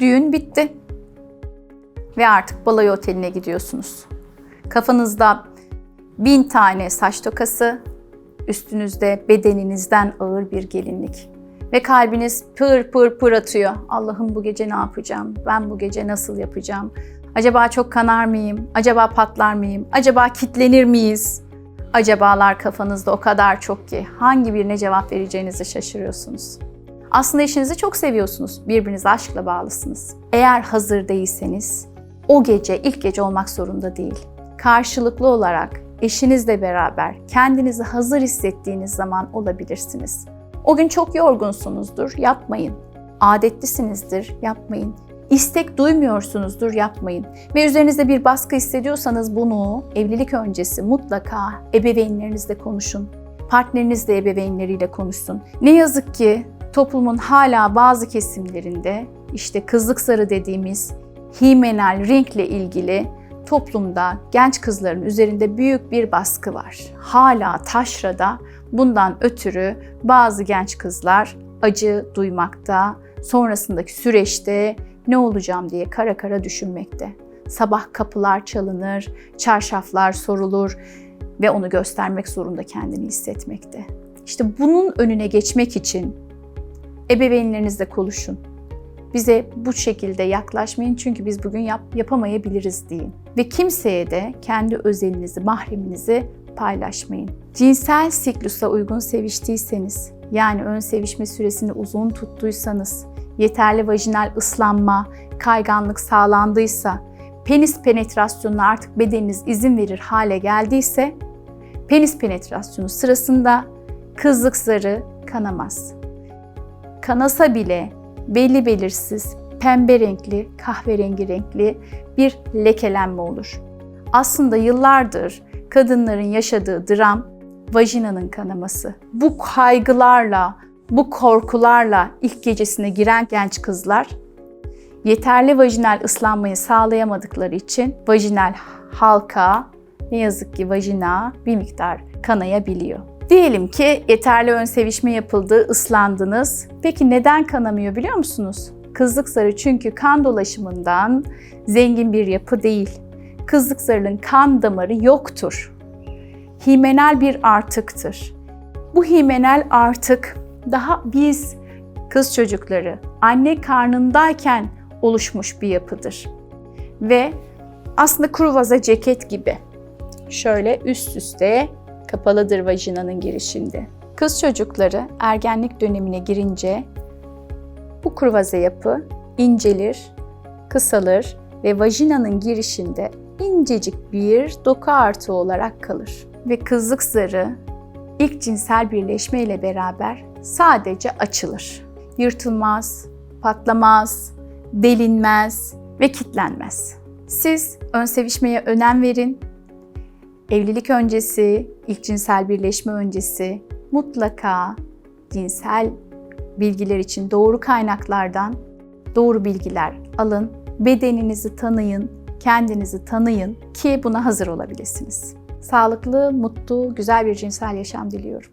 Düğün bitti. Ve artık balayı oteline gidiyorsunuz. Kafanızda bin tane saç tokası, üstünüzde bedeninizden ağır bir gelinlik. Ve kalbiniz pır pır pır atıyor. Allah'ım bu gece ne yapacağım? Ben bu gece nasıl yapacağım? Acaba çok kanar mıyım? Acaba patlar mıyım? Acaba kitlenir miyiz? Acabalar kafanızda o kadar çok ki hangi birine cevap vereceğinizi şaşırıyorsunuz. Aslında eşinizi çok seviyorsunuz. Birbirinize aşkla bağlısınız. Eğer hazır değilseniz o gece ilk gece olmak zorunda değil. Karşılıklı olarak eşinizle beraber kendinizi hazır hissettiğiniz zaman olabilirsiniz. O gün çok yorgunsunuzdur, yapmayın. Adetlisinizdir, yapmayın. İstek duymuyorsunuzdur, yapmayın. Ve üzerinizde bir baskı hissediyorsanız bunu evlilik öncesi mutlaka ebeveynlerinizle konuşun. Partneriniz de ebeveynleriyle konuşsun. Ne yazık ki toplumun hala bazı kesimlerinde işte kızlık sarı dediğimiz himenal renkle ilgili toplumda genç kızların üzerinde büyük bir baskı var. Hala taşrada bundan ötürü bazı genç kızlar acı duymakta, sonrasındaki süreçte ne olacağım diye kara kara düşünmekte. Sabah kapılar çalınır, çarşaflar sorulur ve onu göstermek zorunda kendini hissetmekte. İşte bunun önüne geçmek için ebeveynlerinizle konuşun. Bize bu şekilde yaklaşmayın çünkü biz bugün yap, yapamayabiliriz deyin. Ve kimseye de kendi özelinizi, mahreminizi paylaşmayın. Cinsel siklusa uygun seviştiyseniz, yani ön sevişme süresini uzun tuttuysanız, yeterli vajinal ıslanma, kayganlık sağlandıysa, penis penetrasyonuna artık bedeniniz izin verir hale geldiyse, penis penetrasyonu sırasında kızlık zarı kanamaz. Kanasa bile belli belirsiz, pembe renkli, kahverengi renkli bir lekelenme olur. Aslında yıllardır kadınların yaşadığı dram vajinanın kanaması. Bu kaygılarla, bu korkularla ilk gecesine giren genç kızlar yeterli vajinal ıslanmayı sağlayamadıkları için vajinal halka ne yazık ki vajina bir miktar kanayabiliyor. Diyelim ki yeterli ön sevişme yapıldı, ıslandınız. Peki neden kanamıyor biliyor musunuz? Kızlık zarı çünkü kan dolaşımından zengin bir yapı değil. Kızlık zarının kan damarı yoktur. Himenal bir artıktır. Bu himenal artık daha biz kız çocukları anne karnındayken oluşmuş bir yapıdır. Ve aslında kruvaza ceket gibi şöyle üst üste kapalıdır vajinanın girişinde. Kız çocukları ergenlik dönemine girince bu kruvaze yapı incelir, kısalır ve vajinanın girişinde incecik bir doku artı olarak kalır. Ve kızlık zarı ilk cinsel birleşme ile beraber sadece açılır. Yırtılmaz, patlamaz, delinmez ve kitlenmez. Siz ön sevişmeye önem verin. Evlilik öncesi, ilk cinsel birleşme öncesi mutlaka cinsel bilgiler için doğru kaynaklardan doğru bilgiler alın. Bedeninizi tanıyın, kendinizi tanıyın ki buna hazır olabilirsiniz. Sağlıklı, mutlu, güzel bir cinsel yaşam diliyorum.